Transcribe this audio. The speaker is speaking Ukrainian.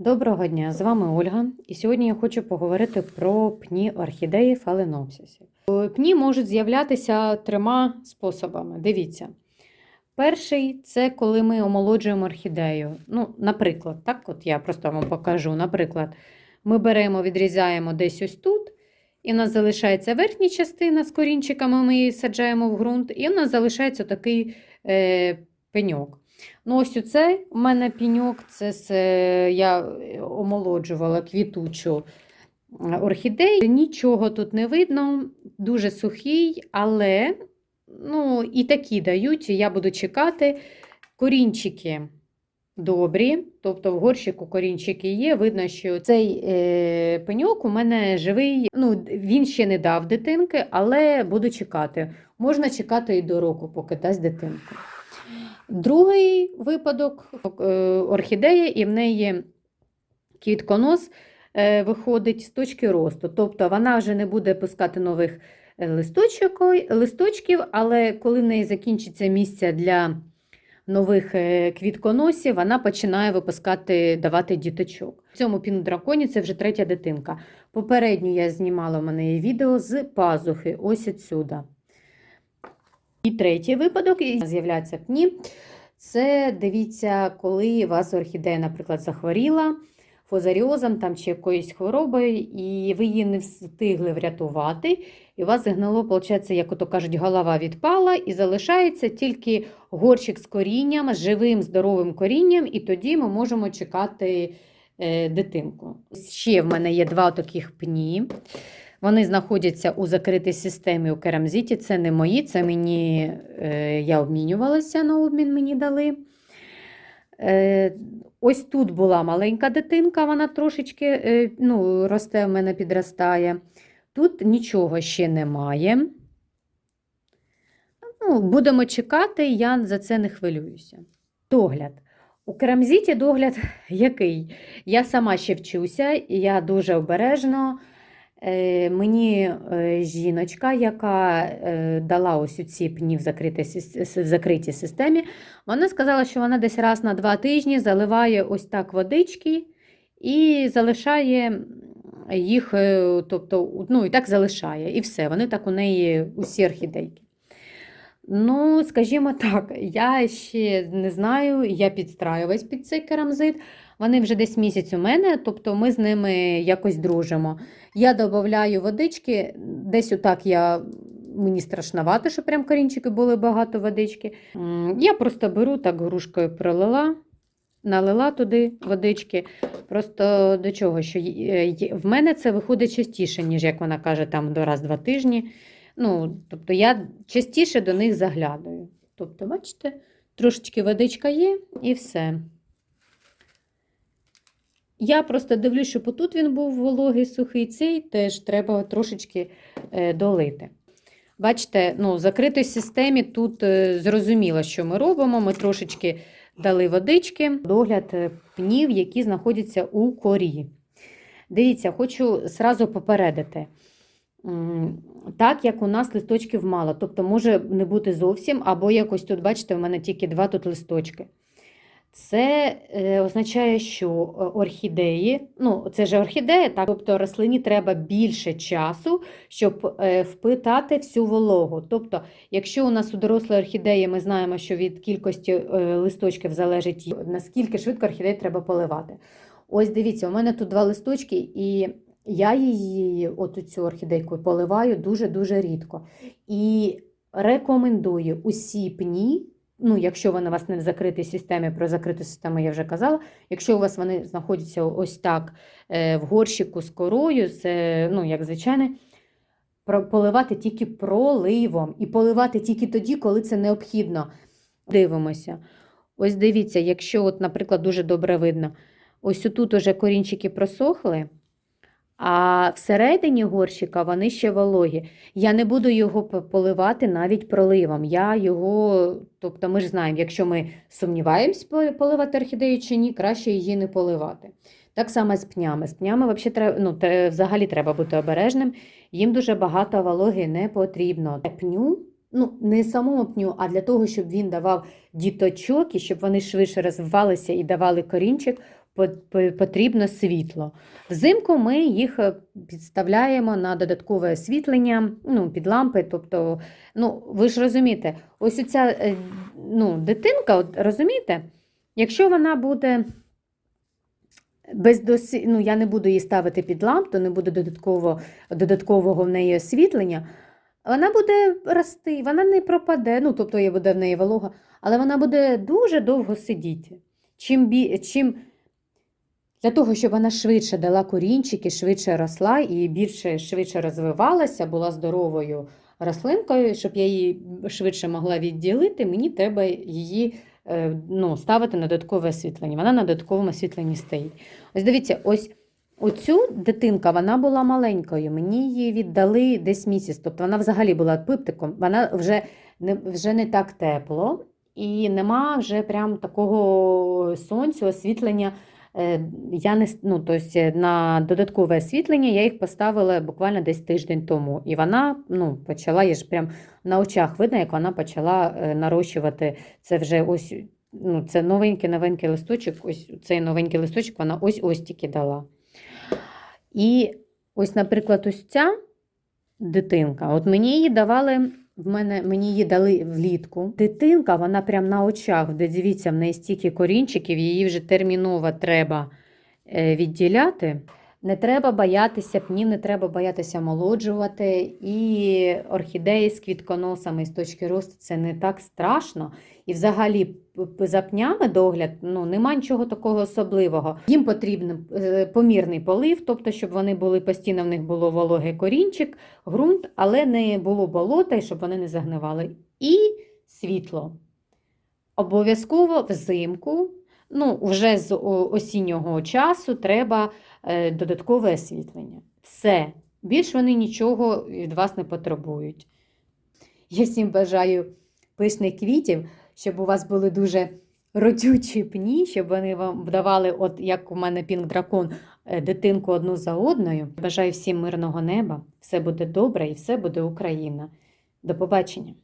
Доброго дня, з вами Ольга. І сьогодні я хочу поговорити про пні орхідеї фаленопсисів. Е, Пні можуть з'являтися трьома способами. Дивіться. Перший це коли ми омолоджуємо орхідею. Ну, наприклад, так, от я просто вам покажу. Наприклад, ми беремо, відрізаємо десь ось тут, і в нас залишається верхня частина з корінчиками, ми її саджаємо в ґрунт, і в нас залишається такий е, пеньок. Ну, ось оцей у мене піньок, це з, е, я омолоджувала квітучу е, орхідею. Нічого тут не видно, дуже сухий, але ну, і такі дають, я буду чекати. Корінчики добрі, тобто в горщику корінчики є. Видно, що цей е, пеньок у мене живий. Ну, він ще не дав дитинки, але буду чекати. Можна чекати і до року, поки дасть дитинку. Другий випадок е, орхідея, і в неї квітконос е, виходить з точки росту. Тобто вона вже не буде пускати нових е, листочок, листочків, але коли в неї закінчиться місце для нових квітконосів, вона починає випускати, давати діточок. В цьому пінодраконі це вже третя дитинка. Попередню я знімала в мене відео з пазухи, ось отсюда. І третій випадок і з'являються пні. Це дивіться, коли у вас орхідея, наприклад, захворіла фозаріозом там, чи якоюсь хворобою, і ви її не встигли врятувати. І у вас загнало, виходить, як ото кажуть, голова відпала, і залишається тільки горщик з корінням, живим, здоровим корінням, і тоді ми можемо чекати е, дитинку. Ще в мене є два таких пні. Вони знаходяться у закритій системі у керамзіті. Це не мої, це мені е, я обмінювалася на обмін, мені дали. Е, ось тут була маленька дитинка, вона трошечки е, ну, росте, в мене підростає. Тут нічого ще немає. Ну, Будемо чекати, я за це не хвилююся. Догляд. У керамзіті догляд який? Я сама ще вчуся, я дуже обережно. Е, Мені е, жіночка, яка е, дала ось ці пні в закритій, системі, вона сказала, що вона десь раз на два тижні заливає ось так водички і залишає їх, тобто, ну і так залишає, і все. Вони так у неї усі орхідейки. Ну, скажімо так, я ще не знаю, я підстраюваюсь під цей керамзит. Вони вже десь місяць у мене, тобто ми з ними якось дружимо. Я додаю водички, десь отак я. Мені страшновато, що прям корінчики були багато водички. Я просто беру так грушкою пролила, налила туди водички. Просто до чого, що є- в мене це виходить частіше, ніж як вона каже, там до раз-два тижні. Ну, тобто я частіше до них заглядаю. Тобто, бачите, трошечки водичка є і все. Я просто дивлюсь, що тут він був вологий, сухий, цей теж треба трошечки е, долити. Бачите, ну, в закритій системі тут е, зрозуміло, що ми робимо. Ми трошечки дали водички, догляд е, пнів, які знаходяться у корі. Дивіться, хочу сразу попередити. Так як у нас листочків мало, тобто може не бути зовсім, або якось тут, бачите, в мене тільки два тут листочки. Це е, означає, що е, орхідеї, ну це ж орхідея, так, тобто рослині треба більше часу, щоб е, впитати всю вологу. Тобто, якщо у нас у дорослої орхідеї ми знаємо, що від кількості листочків залежить, наскільки швидко орхідеї треба поливати. Ось дивіться, у мене тут два листочки, і я її, оту цю орхідейку, поливаю дуже-дуже рідко. І рекомендую усі пні, ну, якщо вони у вас не в закритій системі, про закриту систему я вже казала, якщо у вас вони знаходяться ось так е, в горщику з корою, це, ну, як звичайне, поливати тільки проливом. І поливати тільки тоді, коли це необхідно. Дивимося. Ось дивіться, якщо, от, наприклад, дуже добре видно, ось тут уже корінчики просохли, а всередині горщика вони ще вологі. Я не буду його поливати навіть проливом. Я його, тобто ми ж знаємо, якщо ми сумніваємось поливати орхідею чи ні, краще її не поливати. Так само з пнями. З пнями треба, ну, взагалі треба бути обережним. Їм дуже багато вологи не потрібно. Пню, ну не самому пню, а для того, щоб він давав діточок і щоб вони швидше розвивалися і давали корінчик, потрібно світло. Взимку ми їх е, підставляємо на додаткове освітлення, ну, під лампи. Тобто, ну, ви ж розумієте, ось оця е, ну, дитинка, от, розумієте, якщо вона буде без досі... ну, я не буду її ставити під ламп, то не буде додатково, додаткового в неї освітлення, вона буде рости, вона не пропаде, ну, тобто є буде в неї волога, але вона буде дуже довго сидіти. Чим, бі... Чим для того, щоб вона швидше дала корінчики, швидше росла і більше швидше розвивалася, була здоровою рослинкою, щоб я її швидше могла відділити, мені треба її е, ну, ставити на додаткове освітлення. Вона на додатковому освітленні стоїть. Ось дивіться, ось оцю дитинка вона була маленькою. Мені її віддали десь місяць. Тобто вона взагалі була пиптиком, вона вже не, вже не так тепло, і нема вже прям такого сонцю, освітлення. Е, Я не, ну, тобто на додаткове освітлення я їх поставила буквально десь тиждень тому. І вона ну, почала, я ж прям на очах видно, як вона почала е, нарощувати це вже ось ну, це новенький новенький листочок, ось цей новенький листочок вона ось ось тільки дала. І ось, наприклад, ось ця дитинка, от мені її давали. В мене мені її дали влітку. Дитинка, вона прям на очах, де дивіться, в неї стільки корінчиків, її вже терміново треба е, відділяти. Не треба боятися пнів, не треба боятися молоджувати. І орхідеї з квітконосами з точки росту це не так страшно. І взагалі за пнями догляд ну, нема нічого такого особливого. Їм потрібен е, помірний полив, тобто, щоб вони були постійно, в них було вологий корінчик, ґрунт, але не було болота, і щоб вони не загнивали. І світло. Обов'язково взимку, ну, вже з осіннього часу треба е, додаткове освітлення. Все. Більш вони нічого від вас не потребують. Я всім бажаю пишних квітів, щоб у вас були дуже родючі пні, щоб вони вам давали, от як у мене пінк дракон, е, дитинку одну за одною. Бажаю всім мирного неба, все буде добре і все буде Україна. До побачення!